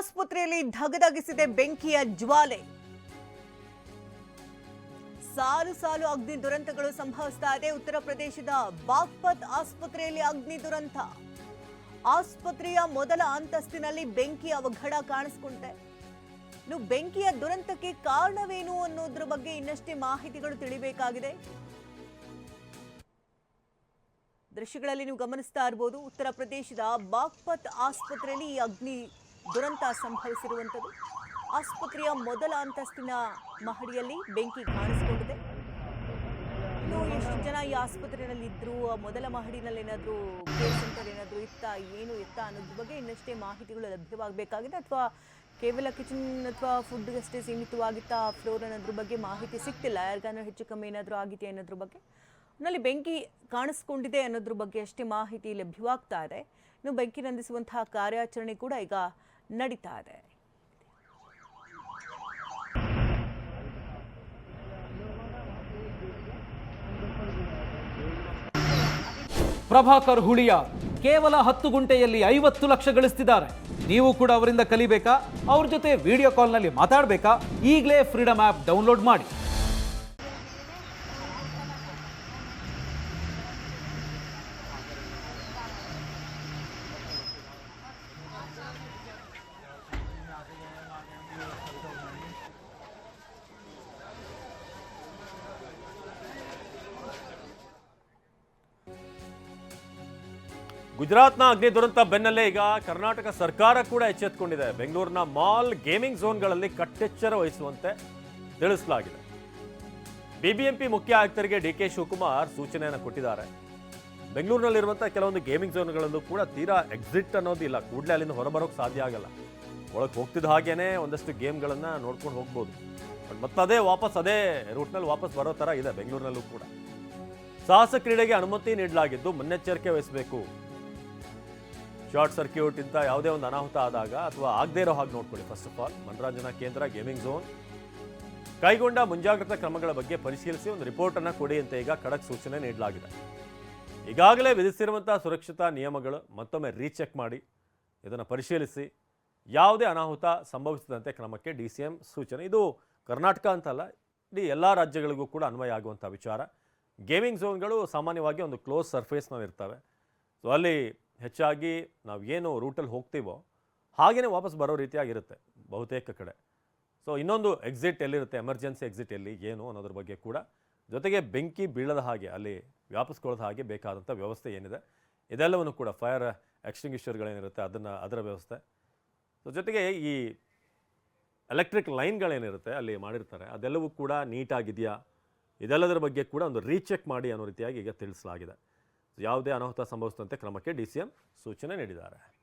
ಆಸ್ಪತ್ರೆಯಲ್ಲಿ ಧಗಧಗಿಸಿದೆ ಬೆಂಕಿಯ ಜ್ವಾಲೆ. ಸಾಲು ಸಾಲು ಅಗ್ನಿ ದುರಂತಗಳು ಸಂಭವಿಸ್ತಾ ಇದೆ. ಉತ್ತರ ಪ್ರದೇಶದ ಬಾಗ್ಪತ್ ಆಸ್ಪತ್ರೆಯಲ್ಲಿ ಅಗ್ನಿ ದುರಂತ. ಆಸ್ಪತ್ರೆಯ ಮೊದಲ ಅಂತಸ್ತಿನಲ್ಲಿ ಬೆಂಕಿ ಅವಘಡ ಕಾಣಿಸ್ಕೊಂಡಿದೆ. ಇನ್ನು ಬೆಂಕಿಯ ದುರಂತಕ್ಕೆ ಕಾರಣವೇನು ಅನ್ನೋದ್ರ ಬಗ್ಗೆ ಇನ್ನಷ್ಟೇ ಮಾಹಿತಿಗಳು ತಿಳಿಬೇಕಾಗಿದೆ. ದೃಶ್ಯಗಳಲ್ಲಿ ನೀವು ಗಮನಿಸ್ತಾ ಇರಬಹುದು ಉತ್ತರ ಪ್ರದೇಶದ ಬಾಗ್ಪತ್ ಆಸ್ಪತ್ರೆಯಲ್ಲಿ ಈ ಅಗ್ನಿ ದುರಂತ ಸಂಭವಿಸಿರುವಂಥದ್ದು. ಆಸ್ಪತ್ರೆಯ ಮೊದಲ ಅಂತಸ್ತಿನ ಮಹಡಿಯಲ್ಲಿ ಬೆಂಕಿ ಕಾಣಿಸಿಕೊಂಡಿದೆ. ಇನ್ನು ಎಷ್ಟು ಜನ ಈ ಆಸ್ಪತ್ರೆಯಲ್ಲಿ ಇದ್ರು? ಮೊದಲ ಮಹಡಿನಲ್ಲಿ ಏನಾದರೂ ಸೆಂಟರ್ ಏನಾದರೂ ಇತ್ತ, ಏನು ಇತ್ತ ಅನ್ನೋದ್ರ ಬಗ್ಗೆ ಇನ್ನಷ್ಟೇ ಮಾಹಿತಿಗಳು ಲಭ್ಯವಾಗಬೇಕಾಗಿದೆ ಅಥವಾ ಕೇವಲ ಕಿಚನ್ ಅಥವಾ ಫುಡ್ಗಷ್ಟೇ ಸೀಮಿತವಾಗಿತ್ತ ಫ್ಲೋರ್ ಅನ್ನೋದ್ರ ಬಗ್ಗೆ ಮಾಹಿತಿ ಸಿಗ್ತಿಲ್ಲ? ಯಾರಿಗಾದ್ರೂ ಹೆಚ್ಚು ಕಮ್ಮಿ ಏನಾದರೂ ಆಗಿದೆ ಅನ್ನೋದ್ರ ಬಗ್ಗೆ? ನಲ್ಲಿ ಬೆಂಕಿ ಕಾಣಿಸ್ಕೊಂಡಿದೆ ಅನ್ನೋದ್ರ ಬಗ್ಗೆ ಅಷ್ಟೇ ಮಾಹಿತಿ ಲಭ್ಯವಾಗ್ತಾ ಇದೆ. ಇನ್ನು ಬೆಂಕಿ ನಂದಿಸುವಂತಹ ಕಾರ್ಯಾಚರಣೆ ಕೂಡ ಈಗ ನಡೀತಾ ಇದೆ. ಪ್ರಭಾಕರ್ ಹುಳಿಯ ಕೇವಲ ಹತ್ತು ಗುಂಟೆಯಲ್ಲಿ ಐವತ್ತು ಲಕ್ಷ ಗಳಿಸ್ತಿದ್ದಾರೆ. ನೀವು ಕೂಡ ಅವರಿಂದ ಕಲಿಬೇಕಾ? ಅವ್ರ ಜೊತೆ ವಿಡಿಯೋ ಕಾಲ್ನಲ್ಲಿ ಮಾತಾಡಬೇಕಾ? ಈಗಲೇ ಫ್ರೀಡಮ್ ಆ್ಯಪ್ ಡೌನ್ಲೋಡ್ ಮಾಡಿ. ಗುಜರಾತ್ನ ಅಗ್ನಿ ದುರಂತ ಬೆನ್ನಲ್ಲೇ ಈಗ ಕರ್ನಾಟಕ ಸರ್ಕಾರ ಕೂಡ ಎಚ್ಚೆತ್ತುಕೊಂಡಿದೆ ಬೆಂಗಳೂರಿನ ಮಾಲ್ ಗೇಮಿಂಗ್ ಝೋನ್ಗಳಲ್ಲಿ ಕಟ್ಟೆಚ್ಚರ ವಹಿಸುವಂತೆ ತಿಳಿಸಲಾಗಿದೆ. ಬಿಬಿಎಂಪಿ ಮುಖ್ಯ ಆಯುಕ್ತರಿಗೆ ಡಿ ಕೆ ಶಿವಕುಮಾರ್ ಸೂಚನೆಯನ್ನು ಕೊಟ್ಟಿದ್ದಾರೆ. ಬೆಂಗಳೂರಿನಲ್ಲಿರುವಂಥ ಕೆಲವೊಂದು ಗೇಮಿಂಗ್ ಝೋನ್ಗಳಲ್ಲೂ ಕೂಡ ತೀರಾ ಎಕ್ಸಿಟ್ ಅನ್ನೋದು ಇಲ್ಲ. ಕೂಡಲೇ ಅಲ್ಲಿಂದ ಹೊರಬರೋಕೆ ಸಾಧ್ಯ ಆಗಲ್ಲ. ಒಳಗೆ ಹೋಗ್ತಿದ್ದ ಹಾಗೇನೆ ಒಂದಷ್ಟು ಗೇಮ್ಗಳನ್ನು ನೋಡ್ಕೊಂಡು ಹೋಗ್ಬೋದು. ಬಟ್ ಮತ್ತದೇ ವಾಪಸ್ ಅದೇ ರೂಟ್ನಲ್ಲಿ ವಾಪಸ್ ಬರೋ ಥರ ಇದೆ ಬೆಂಗಳೂರಿನಲ್ಲೂ ಕೂಡ. ಸಾಹಸ ಕ್ರೀಡೆಗೆ ಅನುಮತಿ ನೀಡಲಾಗಿದ್ದು ಮುನ್ನೆಚ್ಚರಿಕೆ ವಹಿಸಬೇಕು. ಶಾರ್ಟ್ ಸರ್ಕ್ಯೂಟ್ ಇಂಥ ಯಾವುದೇ ಒಂದು ಅನಾಹುತ ಆದಾಗ ಅಥವಾ ಆಗದೇ ಇರೋ ಹಾಗೆ ನೋಡ್ಕೊಳ್ಳಿ ಫಸ್ಟ್ ಆಫ್ ಆಲ್ ಮನರಂಜನಾ ಕೇಂದ್ರ ಗೇಮಿಂಗ್ ಝೋನ್ ಕೈಗೊಂಡ ಮುಂಜಾಗ್ರತಾ ಕ್ರಮಗಳ ಬಗ್ಗೆ ಪರಿಶೀಲಿಸಿ ಒಂದು ರಿಪೋರ್ಟ್ ಅನ್ನ ಕೊಡಿ ಅಂತ ಈಗ ಖಡಕ್ ಸೂಚನೆ ನೀಡಲಾಗಿದೆ. ಈಗಾಗಲೇ ವಿಧಿಸಿರುವಂಥ ಸುರಕ್ಷತಾ ನಿಯಮಗಳು ಮತ್ತೊಮ್ಮೆ ರೀಚೆಕ್ ಮಾಡಿ, ಇದನ್ನು ಪರಿಶೀಲಿಸಿ, ಯಾವುದೇ ಅನಾಹುತ ಸಂಭವಿಸದಂತೆ ಕ್ರಮಕ್ಕೆ ಡಿ ಸಿ ಎಂ ಸೂಚನೆ. ಇದು ಕರ್ನಾಟಕ ಅಂತಲ್ಲ, ಇಡೀ ಎಲ್ಲ ರಾಜ್ಯಗಳಿಗೂ ಕೂಡ ಅನ್ವಯ ಆಗುವಂಥ ವಿಚಾರ. ಗೇಮಿಂಗ್ ಝೋನ್ಗಳು ಸಾಮಾನ್ಯವಾಗಿ ಒಂದು ಕ್ಲೋಸ್ ಸರ್ಫೇಸ್ನಲ್ಲಿ ಇರ್ತವೆ ಸೊ ಅಲ್ಲಿ ಹೆಚ್ಚಾಗಿ ನಾವು ಏನು ರೂಟಲ್ಲಿ ಹೋಗ್ತೀವೋ ಹಾಗೇ ವಾಪಸ್ ಬರೋ ರೀತಿಯಾಗಿರುತ್ತೆ ಬಹುತೇಕ ಕಡೆ. ಸೊ ಇನ್ನೊಂದು ಎಕ್ಸಿಟ್ ಎಲ್ಲಿರುತ್ತೆ ಎಮರ್ಜೆನ್ಸಿ ಎಕ್ಸಿಟ್ ಎಲ್ಲಿ, ಏನು ಅನ್ನೋದ್ರ ಬಗ್ಗೆ ಕೂಡ ಜೊತೆಗೆ ಬೆಂಕಿ ಬೀಳದ ಹಾಗೆ, ಅಲ್ಲಿ ವ್ಯಾಪಿಸ್ಕೊಳ್ಳೋದ ಹಾಗೆ ಬೇಕಾದಂಥ ವ್ಯವಸ್ಥೆ ಏನಿದೆ, ಇದೆಲ್ಲವನ್ನು ಕೂಡ ಫೈರ್ ಎಕ್ಸ್ಟಿಂಗ್ವಿಷರ್ಗಳೇನಿರುತ್ತೆ ಅದನ್ನು, ಅದರ ವ್ಯವಸ್ಥೆ. ಸೊ ಜೊತೆಗೆ ಈ ಎಲೆಕ್ಟ್ರಿಕ್ ಲೈನ್ಗಳೇನಿರುತ್ತೆ ಅಲ್ಲಿ ಮಾಡಿರ್ತಾರೆ, ಅದೆಲ್ಲವೂ ಕೂಡ ನೀಟಾಗಿದೆಯಾ? ಇದೆಲ್ಲದರ ಬಗ್ಗೆ ಕೂಡ ಒಂದು ರೀಚೆಕ್ ಮಾಡಿ ಅನ್ನೋ ರೀತಿಯಾಗಿ ಈಗ ತಿಳಿಸಲಾಗಿದೆ. ಯಾವುದೇ ಅನಾಹುತ ಸಂಭವಿಸದಂತೆ ಕ್ರಮಕ್ಕೆ ಡಿ ಸಿ ಸೂಚನೆ ನೀಡಿದ್ದಾರೆ.